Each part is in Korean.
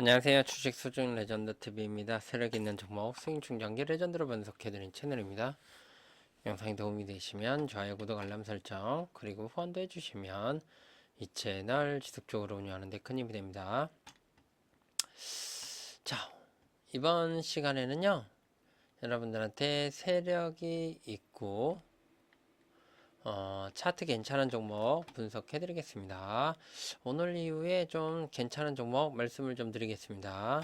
안녕하세요. 주식 수중 레전드 TV입니다. 세력 있는 종목 수익 충전기 레전드로 분석해드린 채널입니다. 영상이 도움이 되시면 좋아요, 구독, 알람 설정 그리고 후원도 해주시면 이 채널 지속적으로 운영하는 데 큰 힘이 됩니다. 자, 이번 시간에는요. 여러분들한테 세력이 있고 어, 차트 괜찮은 종목 분석해 드리겠습니다. 오늘 이후에 좀 괜찮은 종목 말씀을 좀 드리겠습니다.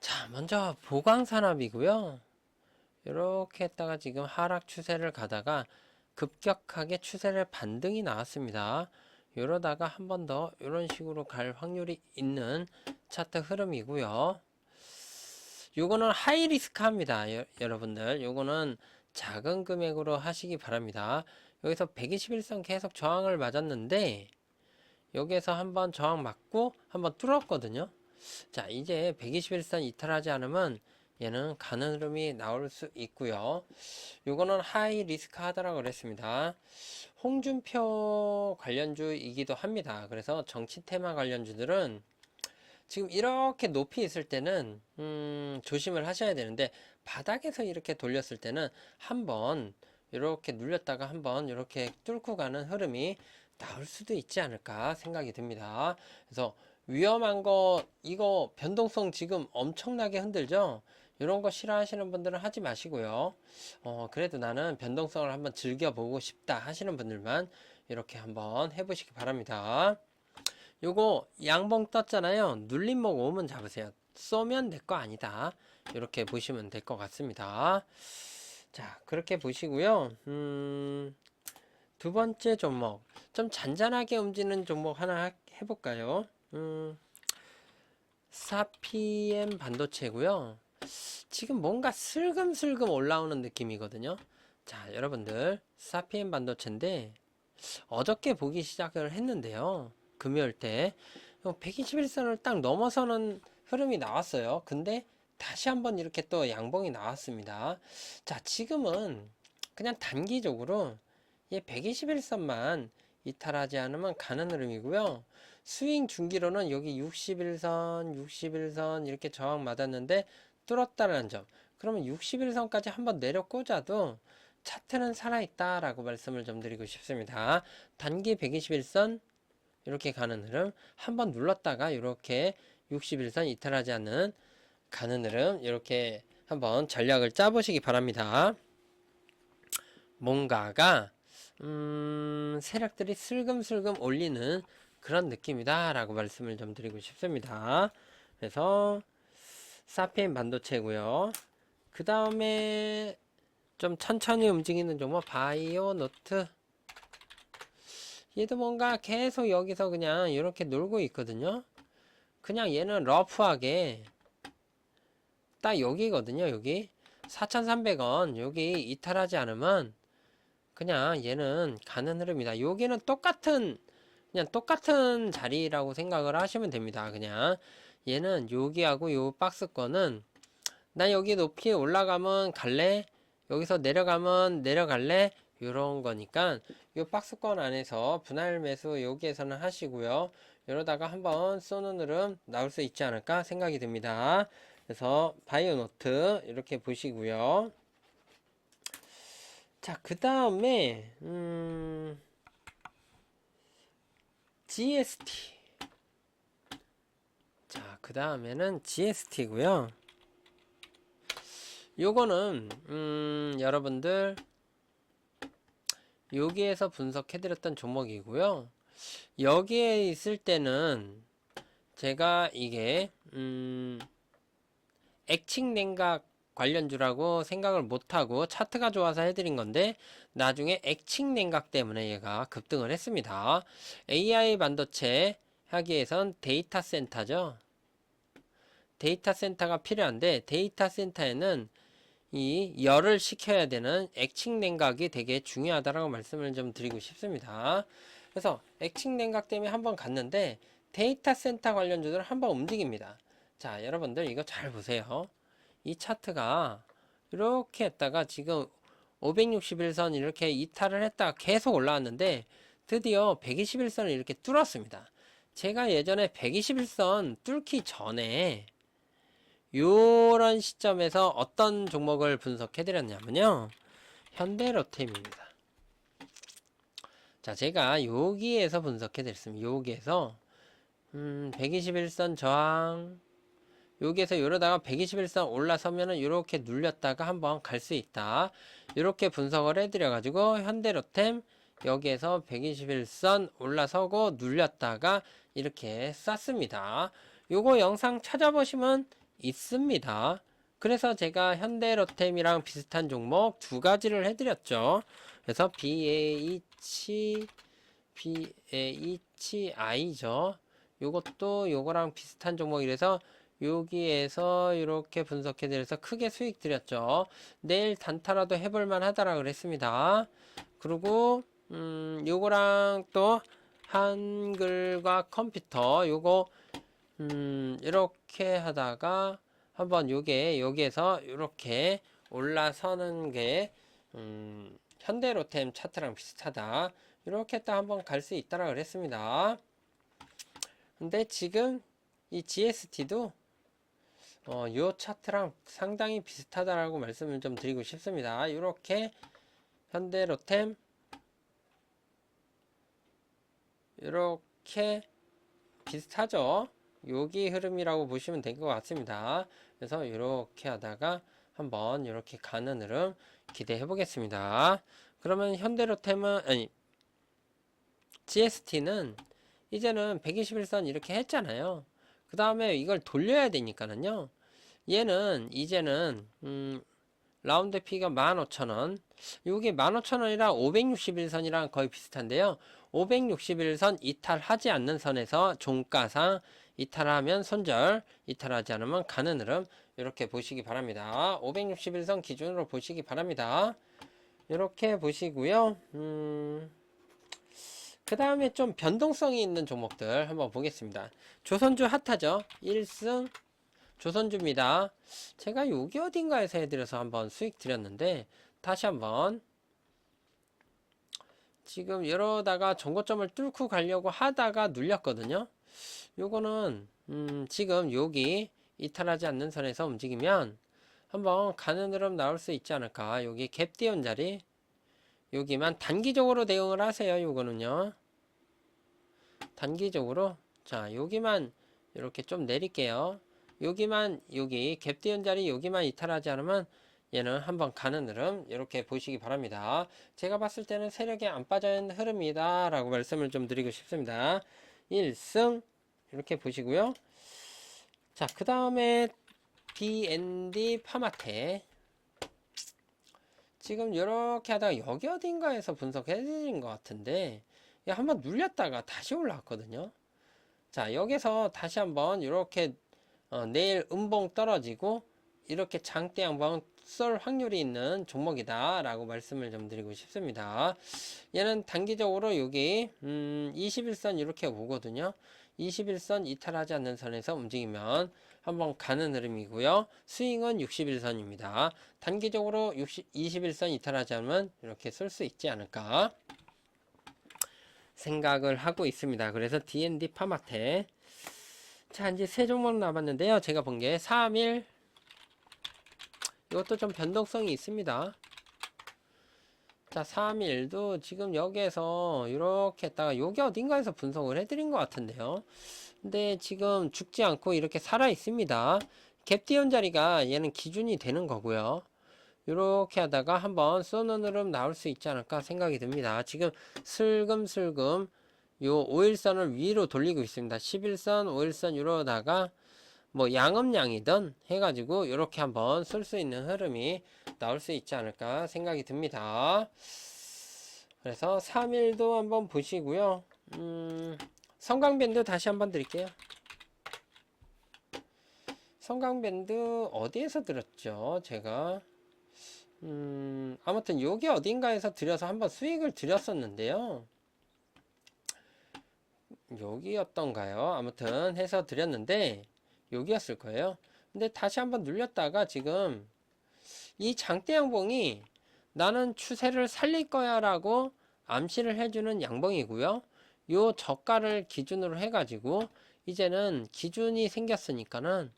자, 먼저 보강산업이고요. 이렇게 했다가 지금 하락 추세를 가다가 급격하게 추세를 반등이 나왔습니다. 이러다가 한 번 더 이런 식으로 갈 확률이 있는 차트 흐름이고요. 요거는 하이 리스크합니다. 여, 여러분들. 요거는 작은 금액으로 하시기 바랍니다. 여기서 121선 계속 저항을 맞았는데 여기에서 한번 저항 맞고 한번 뚫었거든요. 자, 이제 121선 이탈하지 않으면 얘는 가는 흐름이 나올 수 있고요. 요거는 하이 리스크 하다라고 그랬습니다. 홍준표 관련주이기도 합니다. 그래서 정치 테마 관련주들은 지금 이렇게 높이 있을 때는 음, 조심을 하셔야 되는데 바닥에서 이렇게 돌렸을 때는 한번 이렇게 눌렸다가 한번 이렇게 뚫고 가는 흐름이 나올 수도 있지 않을까 생각이 듭니다. 그래서 위험한 거 이거 변동성 지금 엄청나게 흔들죠. 이런 거 싫어하시는 분들은 하지 마시고요. 어, 그래도 나는 변동성을 한번 즐겨보고 싶다 하시는 분들만 이렇게 한번 해보시기 바랍니다. 요거 양봉 떴잖아요. 눌림목 오면 잡으세요. 쏘면 내 거 아니다. 이렇게 보시면 될 것 같습니다. 자, 그렇게 보시고요. 음, 두 번째 종목. 좀 잔잔하게 움직이는 종목 하나 하- 해볼까요? 음, 4PM 반도체고요. 지금 뭔가 슬금슬금 올라오는 느낌이거든요. 자, 여러분들, 4PM 반도체인데, 어저께 보기 시작을 했는데요. 금요일 때 121선을 딱 넘어서는 흐름이 나왔어요. 근데 다시 한번 이렇게 또 양봉이 나왔습니다. 자, 지금은 그냥 단기적으로 얘 121선만 이탈하지 않으면 가는 흐름이고요. 스윙 중기로는 여기 61선, 61선 이렇게 저항 맞았는데 뚫었다는 점. 그러면 61선까지 한번 내려 꽂아도 차트는 살아있다라고 말씀을 좀 드리고 싶습니다. 단기 121선 이렇게 가는 흐름 한번 눌렀다가 이렇게 61선 이탈하지 않는 가는 흐름 이렇게 한번 전략을 짜보시기 바랍니다. 뭔가가 음, 세력들이 슬금슬금 올리는 그런 느낌이다 라고 말씀을 좀 드리고 싶습니다. 그래서 사피엔 반도체고요. 그 다음에 좀 천천히 움직이는 종목 바이오 노트 얘도 뭔가 계속 여기서 그냥 이렇게 놀고 있거든요. 그냥 얘는 러프하게 딱 여기거든요. 여기 4,300원 여기 이탈하지 않으면 그냥 얘는 가는 흐름이다. 여기는 똑같은 그냥 똑같은 자리라고 생각을 하시면 됩니다. 그냥 얘는 여기하고 요 박스 거는 나 여기 높이 올라가면 갈래? 여기서 내려가면 내려갈래? 요런 거니까 요 박스권 안에서 분할 매수 여기에서는 하시고요. 이러다가 한번 쏘는 흐름 나올 수 있지 않을까 생각이 듭니다. 그래서 바이오 노트 이렇게 보시고요. 자, 그 다음에 음, GST. 자, 그 다음에는 GST고요. 요거는 음, 여러분들 여기에서 분석해드렸던 종목이고요. 여기에 있을 때는 제가 이게 음, 액칭 냉각 관련주라고 생각을 못하고 차트가 좋아서 해드린 건데 나중에 액칭 냉각 때문에 얘가 급등을 했습니다. AI 반도체 하기에선 데이터 센터죠. 데이터 센터가 필요한데 데이터 센터에는 이 열을 식혀야 되는 액칭 냉각이 되게 중요하다라고 말씀을 좀 드리고 싶습니다. 그래서 액칭 냉각 때문에 한번 갔는데 데이터 센터 관련주들 한번 움직입니다. 자, 여러분들 이거 잘 보세요. 이 차트가 이렇게 했다가 지금 561선 이렇게 이탈을 했다가 계속 올라왔는데 드디어 121선을 이렇게 뚫었습니다. 제가 예전에 121선 뚫기 전에 요런 시점에서 어떤 종목을 분석해 드렸냐면요. 현대로템입니다. 자, 제가 여기에서 분석해 드렸습니다. 여기에서 음, 121선 저항 여기에서 이러다가 121선 올라서면은 이렇게 눌렸다가 한번 갈 수 있다. 이렇게 분석을 해드려 가지고 현대로템 여기에서 121선 올라서고 눌렸다가 이렇게 쌌습니다. 요거 영상 찾아보시면 있습니다. 그래서 제가 현대로템이랑 비슷한 종목 두 가지를 해드렸죠. 그래서 BH, BHI죠. 요것도 요거랑 비슷한 종목이라서 여기에서 이렇게 분석해 드려서 크게 수익 드렸죠. 내일 단타라도 해볼만 하다라 그랬습니다. 그리고 음, 요거랑 또 한글과 컴퓨터 요거 음, 이렇게 하다가 한번 요게 여기에서 이렇게 올라서는 게 음, 현대로템 차트랑 비슷하다. 이렇게 딱 한번 갈 수 있다라 그랬습니다. 근데 지금 이 GST도 어, 요 차트랑 상당히 비슷하다라고 말씀을 좀 드리고 싶습니다. 이렇게 현대로템 이렇게 비슷하죠. 여기 흐름이라고 보시면 될 것 같습니다. 그래서 이렇게 하다가 한번 이렇게 가는 흐름 기대해 보겠습니다. 그러면 현대로템은 아니 GST는 이제는 121선 이렇게 했잖아요. 그 다음에 이걸 돌려야 되니까는요. 얘는 이제는 음, 라운드 피가 15,000원. 이게 15,000원이랑 561선이랑 거의 비슷한데요. 561선 이탈하지 않는 선에서 종가상 이탈하면 손절, 이탈하지 않으면 가는 흐름 이렇게 보시기 바랍니다. 561선 기준으로 보시기 바랍니다. 이렇게 보시고요. 음, 그 다음에 좀 변동성이 있는 종목들 한번 보겠습니다. 조선주 핫하죠. 1승 조선주입니다. 제가 여기 어딘가에서 해드려서 한번 수익 드렸는데 다시 한번 지금 이러다가 정고점을 뚫고 가려고 하다가 눌렸거든요. 요거는 음 지금 여기 이탈하지 않는 선에서 움직이면 한번 가는 흐름 나올 수 있지 않을까. 여기 갭 띄운 자리 여기만 단기적으로 대응을 하세요. 요거는요. 단기적으로 자 여기만 이렇게 좀 내릴게요. 여기만 여기 갭 띄운 자리 여기만 이탈하지 않으면 얘는 한번 가는 흐름 이렇게 보시기 바랍니다. 제가 봤을 때는 세력이 안 빠진 흐름이다 라고 말씀을 좀 드리고 싶습니다. 1승 이렇게 보시고요. 자, 그 다음에 D&D 파마테 지금 이렇게 하다가 여기 어딘가에서 분석해 드린 것 같은데 한번 눌렸다가 다시 올라왔거든요. 자, 여기서 다시 한번 이렇게 어, 내일 음봉 떨어지고 이렇게 장대 양봉 쏠 확률이 있는 종목이다 라고 말씀을 좀 드리고 싶습니다. 얘는 단기적으로 여기 음 21선 이렇게 오거든요. 21선 이탈하지 않는 선에서 움직이면 한번 가는 흐름이고요. 스윙은 61선입니다. 단기적으로 60, 21선 이탈하지 않으면 이렇게 쏠수 있지 않을까 생각을 하고 있습니다. 그래서 D&D 파마테 자 이제 세 종목 남았는데요. 제가 본 게 3일. 이것도 좀 변동성이 있습니다. 자 3일도 지금 여기에서 이렇게 했다가 여기 어딘가에서 분석을 해드린 것 같은데요. 근데 지금 죽지 않고 이렇게 살아 있습니다. 갭 띄운 자리가 얘는 기준이 되는 거고요. 이렇게 하다가 한번 쏘는 흐름 나올 수 있지 않을까 생각이 듭니다. 지금 슬금슬금 요 5일선을 위로 돌리고 있습니다 11선 5일선 이러다가 뭐 양음양이든 해가지고 이렇게 한번 쓸 수 있는 흐름이 나올 수 있지 않을까 생각이 듭니다. 그래서 3일도 한번 보시고요. 음, 성강밴드 다시 한번 드릴게요. 성강밴드 어디에서 들었죠? 제가 음, 아무튼 여기 어딘가에서 들여서 한번 수익을 드렸었는데요. 여기였던가요? 아무튼 해서 드렸는데 여기였을 거예요. 근데 다시 한번 눌렸다가 지금 이 장대 양봉이 나는 추세를 살릴 거야 라고 암시를 해주는 양봉이고요. 요 저가를 기준으로 해가지고 이제는 기준이 생겼으니까는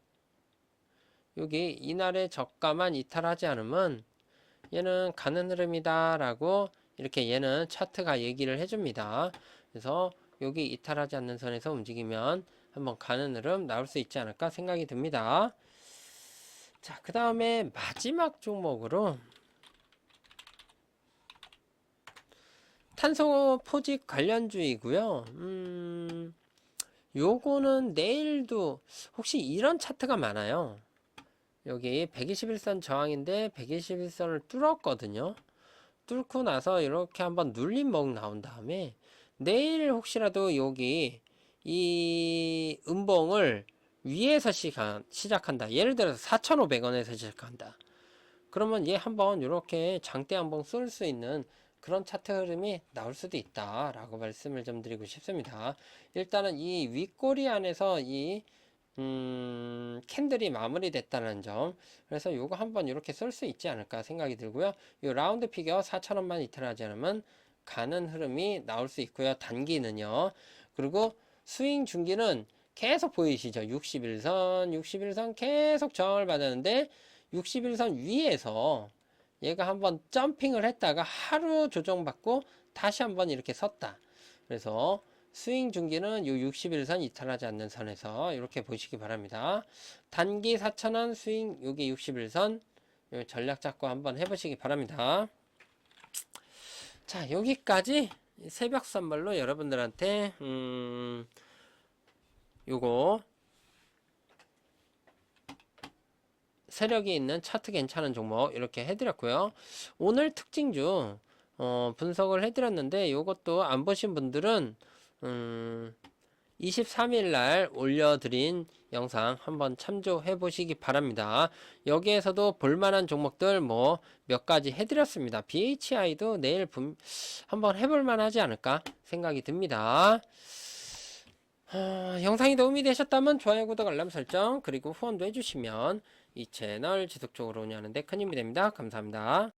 여기 이날의 저가만 이탈하지 않으면 얘는 가는 흐름이다 라고 이렇게 얘는 차트가 얘기를 해줍니다. 그래서 여기 이탈하지 않는 선에서 움직이면 한번 가는 흐름 나올 수 있지 않을까 생각이 듭니다. 자, 그 다음에 마지막 종목으로 탄소 포집 관련주이고요. 음, 요거는 내일도 혹시 이런 차트가 많아요. 여기 121선 저항인데 121선을 뚫었거든요. 뚫고 나서 이렇게 한번 눌림 먹 나온 다음에 내일 혹시라도 여기 이 음봉을 위에서 시작한다. 예를 들어서 4,500원에서 시작한다. 그러면 얘 한번 이렇게 장대 한번 쏠 수 있는 그런 차트 흐름이 나올 수도 있다 라고 말씀을 좀 드리고 싶습니다. 일단은 이 윗꼬리 안에서 이 음, 캔들이 마무리됐다는 점. 그래서 요거 한번 이렇게 쓸 수 있지 않을까 생각이 들고요. 요 라운드 피겨 4,000원만 이탈하지 않으면 가는 흐름이 나올 수 있고요. 단기는요. 그리고 스윙 중기는 계속 보이시죠? 61선, 61선 계속 저항을 받았는데 61선 위에서 얘가 한번 점핑을 했다가 하루 조정받고 다시 한번 이렇게 섰다. 그래서 스윙 중기는 요 61선 이탈하지 않는 선에서 이렇게 보시기 바랍니다. 단기 4,000원 스윙 요게 61선 요 전략 잡고 한번 해보시기 바랍니다. 자 여기까지 새벽 선물로 여러분들한테 음 요거 세력이 있는 차트 괜찮은 종목 이렇게 해드렸고요. 오늘 특징주 어, 분석을 해드렸는데 이것도 안 보신 분들은 음, 23일 날 올려드린 영상 한번 참조해 보시기 바랍니다. 여기에서도 볼만한 종목들 뭐 몇 가지 해드렸습니다. BHI도 내일 분, 한번 해볼만 하지 않을까 생각이 듭니다. 어, 영상이 도움이 되셨다면 좋아요, 구독, 알람 설정, 그리고 후원도 해주시면 이 채널 지속적으로 운영하는데 큰 힘이 됩니다. 감사합니다.